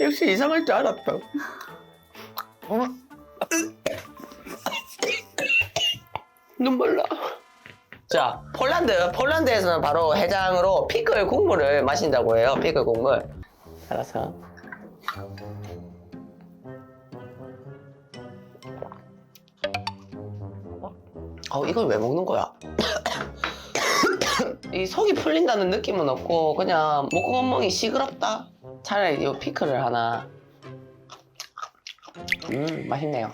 역시 이상할 줄 알았다. 눈물 나. 자, 폴란드. 폴란드에서는 바로 해장으로 피클 국물을 마신다고 해요. 피클 국물. 알았어. 어, 이걸 왜 먹는 거야? 이 속이 풀린다는 느낌은 없고 그냥 목구멍이 시끄럽다. 차라리 이 피클을 하나. 음, 맛있네요.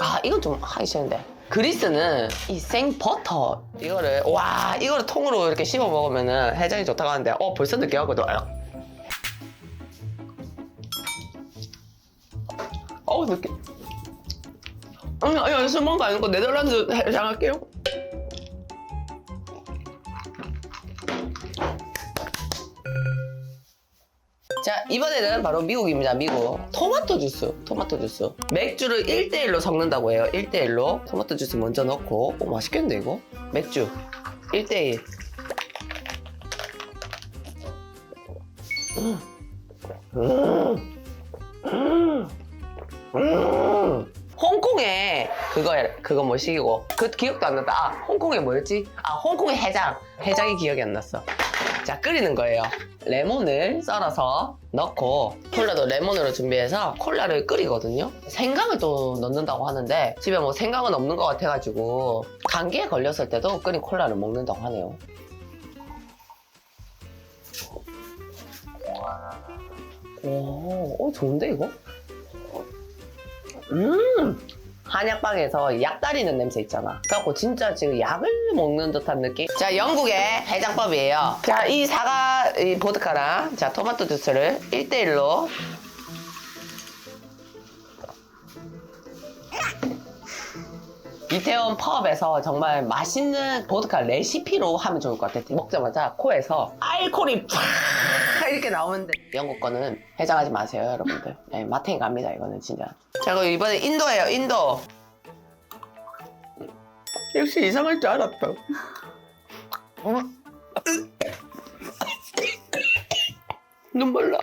아, 이건 좀 하기 싫은데. 그리스는 이 생 버터 이거를 와 이거를 통으로 이렇게 씹어 먹으면은 해장이 좋다고 하는데 어 벌써 느끼하거든. 어 느끼. 아니 아니 술 먹은 거 아니고 네덜란드 해장할게요. 자 이번에는 바로 미국입니다. 미국. 토마토 주스 토마토 주스. 맥주를 1대1로 섞는다고 해요. 1대1로. 토마토 주스 먼저 넣고. 오 맛있겠는데 이거? 맥주. 1대1 홍콩에 그거 그거 뭐 시기고. 그 기억도 안 난다. 아 홍콩에 뭐였지? 아 홍콩의 해장. 해장이 기억이 안 났어 자 끓이는 거예요. 레몬을 썰어서 넣고 콜라도 레몬으로 준비해서 콜라를 끓이거든요. 생강을 또 넣는다고 하는데 집에 뭐 생강은 없는 것 같아가지고 감기에 걸렸을 때도 끓인 콜라를 먹는다고 하네요. 오, 오 좋은데 이거? 음 한약방에서 약 따리는 냄새 있잖아. 그래갖고 진짜 지금 약을 먹는 듯한 느낌? 자, 영국의 해장법이에요. 자, 이 사과, 이 보드카랑, 자, 토마토 주스를 1대1로. 이태원 펍에서 정말 맛있는 보드카 레시피로 하면 좋을 것 같아. 먹자마자 코에서 알코올이 팍 이렇게 나오는데 영국 거는 해장하지 마세요, 여러분들. 네, 마탱이 갑니다, 이거는 진짜. 자, 그럼 이번에 인도예요, 인도. 역시 이상할 줄 알았다. 눈물 나.